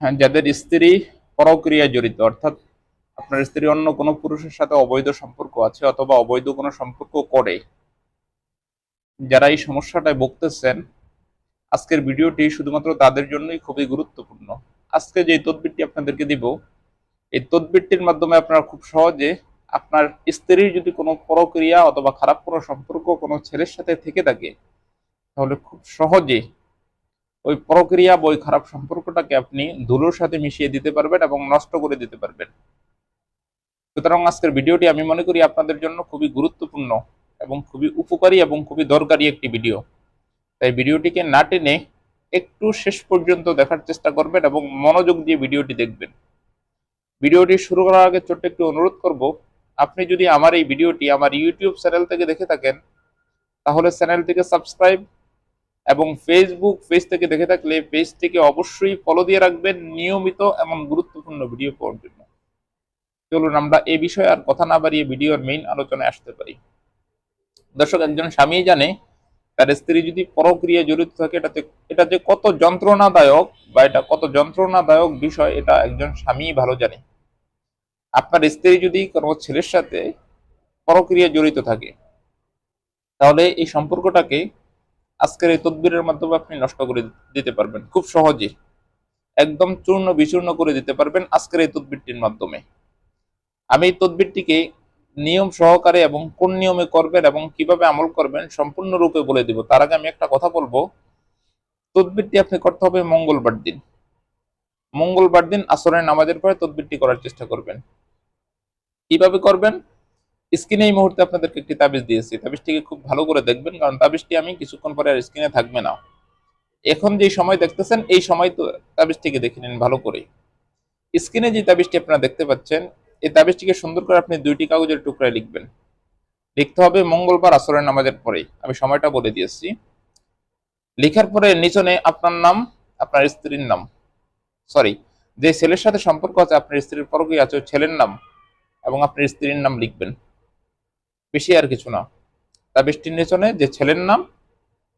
হ্যাঁ, যাদের স্ত্রী পরক্রিয়ায় জড়িত অর্থাৎ আপনার স্ত্রী অন্য কোনো পুরুষের সাথে অবৈধ সম্পর্ক আছে অথবা অবৈধ কোনো সম্পর্ক করে যারা এই সমস্যাটায় ভুগতেছেন আজকের ভিডিওটি শুধুমাত্র তাদের জন্যই খুবই গুরুত্বপূর্ণ। আজকে যে তদবিরটি আপনাদেরকে দিব এই তদবিরটির মাধ্যমে আপনারা খুব সহজে আপনার স্ত্রীর যদি কোনো পরক্রিয়া অথবা খারাপ কোনো সম্পর্ক কোনো ছেলের সাথে থেকে থাকে তাহলে খুব সহজে ওই প্রক্রিয়া বই খারাপ সম্পর্কটাকে আপনি ধুলোর সাথে মিশিয়ে দিতে পারবেন এবং নষ্ট করে দিতে পারবেন। সুতরাং আজকের ভিডিওটি আমি মনে করি আপনাদের জন্য খুবই গুরুত্বপূর্ণ এবং খুবই উপকারী এবং খুবই দরকারি একটি ভিডিও। তাই ভিডিওটিকে না টেনে একটু শেষ পর্যন্ত দেখার চেষ্টা করবেন এবং মনোযোগ দিয়ে ভিডিওটি দেখবেন। ভিডিওটি শুরু করার আগে ছোট্ট একটু অনুরোধ করব, আপনি যদি আমার এই ভিডিওটি আমার ইউটিউব চ্যানেল থেকে দেখে থাকেন, তাহলে চ্যানেলটিকে সাবস্ক্রাইব এবং ফেসবুক পেজ থেকে দেখে থাকলে পেজ থেকে অবশ্যই ফলো দিয়ে রাখবেন নিয়মিত এমন গুরুত্বপূর্ণ ভিডিও পাওয়ার জন্য। চলুন আমরা এ বিষয়ে আর কথা না বাড়িয়ে ভিডিওর মেইন আলোচনায় আসতে পারি। দর্শক, একজন স্বামী জানে তার স্ত্রী যদি পরক্রিয়া জড়িত থাকে, এটাতে, এটা যে কত যন্ত্রণাদায়ক বা এটা কত যন্ত্রণাদায়ক বিষয়, এটা একজন স্বামী ভালো জানে। আপনার স্ত্রী যদি কোনো ছেলের সাথে পরক্রিয়া জড়িত থাকে, তাহলে এই সম্পর্কটাকে আজকের এই তদবিরের মাধ্যমে আপনি নষ্ট করে দিতে পারবেন। খুব সহজে। একদম চূর্ণ বিচূর্ণ করে দিতে পারবেন আজকের এই তদবিরটির মাধ্যমে। আমি এই তদবিরটিকে নিয়ম সহকারে এবং কোন নিয়মে করবেন এবং কীভাবে আমল করবেন সম্পূর্ণরূপে বলে দিব। তার আগে আমি একটা কথা বলব। তদবিরটি আপনি করতে হবে মঙ্গলবার দিন। মঙ্গলবার দিন আসরের নামাজের পরে তদবিরটি করার চেষ্টা করবেন। কীভাবে করবেন? স্ক্রিনে এই মুহূর্তে আপনাদেরকে একটি তাবিজ দিয়েছি। তাবিজটিকে খুব ভালো করে দেখবেন, কারণ তাবিজটি আমি কিছুক্ষণ পরে আর স্ক্রিনে থাকবে না। এখন যে সময় দেখতেছেন, এই সময় তো তাবিজটিকে দেখে নিন ভালো করে স্ক্রিনে যে তাবিজটি আপনারা দেখতে পাচ্ছেন, এই তাবিজটিকে সুন্দর করে আপনি দুইটি কাগজের টুকরায় লিখবেন। লিখতে হবে মঙ্গলবার আসরের নামাজের পরে আমি সময়টা বলে দিয়েছি। লেখার পরে নিচনে আপনার নাম, আপনার স্ত্রীর নাম। সরি, যে ছেলের সাথে সম্পর্ক আছে, আপনার স্ত্রীর পরকই আছে ছেলের নাম এবং আপনার স্ত্রীর নাম লিখবেন। বেশি আর কিছু না। তাবিজটির নিচনে যে ছেলের নাম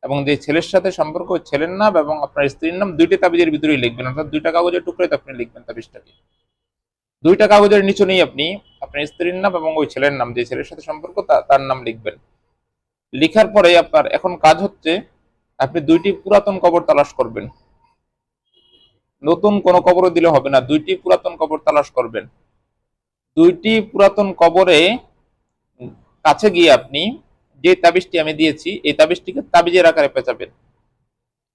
এবং যে ছেলের সাথে সম্পর্ক, ছেলের নাম এবং আপনার স্ত্রীর নাম দুইটি তাবিজের ভিতরেই লিখবেন। অর্থাৎ দুইটা কাগজের টুকরাতে আপনি লিখবেন তাবিজটাকে। দুইটা কাগজের নিচনেই আপনি আপনার স্ত্রীর নাম এবং ওই ছেলের নাম, যে ছেলের সাথে সম্পর্ক তার নাম লিখবেন। লিখার পরে আপনার এখন কাজ হচ্ছে আপনি দুইটি পুরাতন কবর তালাশ করবেন। নতুন কোনো কবরও দিলে হবে না। দুইটি পুরাতন কবর তালাশ করবেন। দুইটি পুরাতন কবরে কাছে গিয়ে আপনি যে তাবিজটি আমি দিয়েছি, এই তাবিজটিকে তাবিজের আকারে পেঁচাবেন।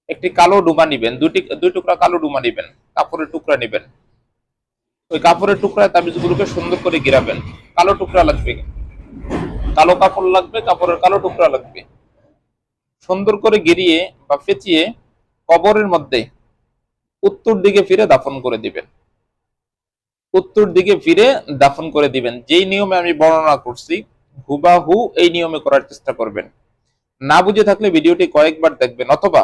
একটি কালো ডুমা নিবেন, দুটি, দুই টুকরা কালো ডুমা নিবেন, কাপড়ের টুকরা নিবেন। ওই কাপড়ের টুকরায় তাবিজগুলোকে সুন্দর করে গিরাবেন। কালো টুকরা লাগবে। কালো কাপড় লাগবে, কাপড়ের কালো টুকরা লাগবে। সুন্দর করে গিরিয়ে বা পেঁচিয়ে কবরের মধ্যে উত্তর দিকে ফিরে দাফন করে দিবেন। উত্তর দিকে ফিরে দাফন করে দিবেন। যেই নিয়মে আমি বর্ণনা করছি হুবাহু এই নিয়মে করার চেষ্টা করবেন। না বুঝে থাকলে ভিডিওটি কয়েকবার দেখবেন অথবা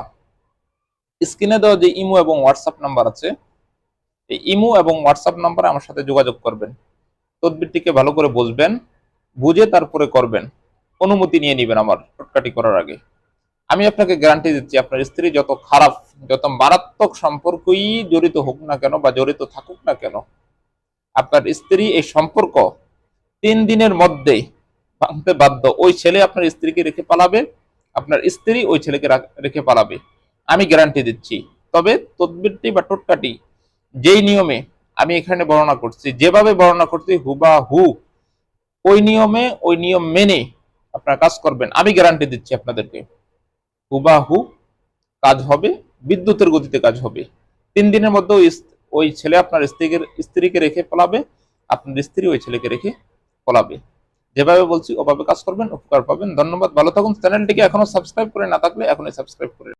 স্ক্রিনে দেওয়া যে ইমো এবং হোয়াটসঅ্যাপ নাম্বার আছে, এই ইমো এবং হোয়াটসঅ্যাপ নাম্বারে আমার সাথে যোগাযোগ করবেন। তদবিরটিকে ভালো করে বুঝবেন, বুঝে তারপরে করবেন। অনুমতি নিয়ে নেবেন আমার শর্টকাটি করার আগে। আমি আপনাকে গ্যারান্টি দিচ্ছি, আপনার স্ত্রী যত খারাপ, যত মারাত্মক সম্পর্কই জড়িত হোক না কেন বা জড়িত থাকুক না কেন, আপনার স্ত্রী এই সম্পর্ক তিন দিনের মধ্যে ভাঙতে বাধ্য। ওই ছেলে আপনার স্ত্রীকে রেখে পালাবে, আপনার স্ত্রী ওই ছেলেকে রেখে পালাবে। আমি গ্যারান্টি দিচ্ছি। তবে তদবিরটি বা টোটকাটি যেই নিয়মে আমি এখানে বর্ণনা করছি, যেভাবে বর্ণনা করছি হুবা হু ওই নিয়মে, ওই নিয়ম মেনে আপনারা কাজ করবেন। আমি গ্যারান্টি দিচ্ছি আপনাদেরকে। হুবাহু কাজ হবে, বিদ্যুতের গতিতে কাজ হবে। তিন দিনের মধ্যে ওই ছেলে আপনার স্ত্রীকে স্ত্রীকে রেখে পালাবে, আপনার স্ত্রী ওই ছেলেকে রেখে পলাবে। যেভাবে বলছি, ওভাবে কাজ করবেন, উপকার পাবেন। ধন্যবাদ, ভালো থাকুন। চ্যানেলটিকে এখনও সাবস্ক্রাইব করে না থাকলে এখনই সাবস্ক্রাইব করে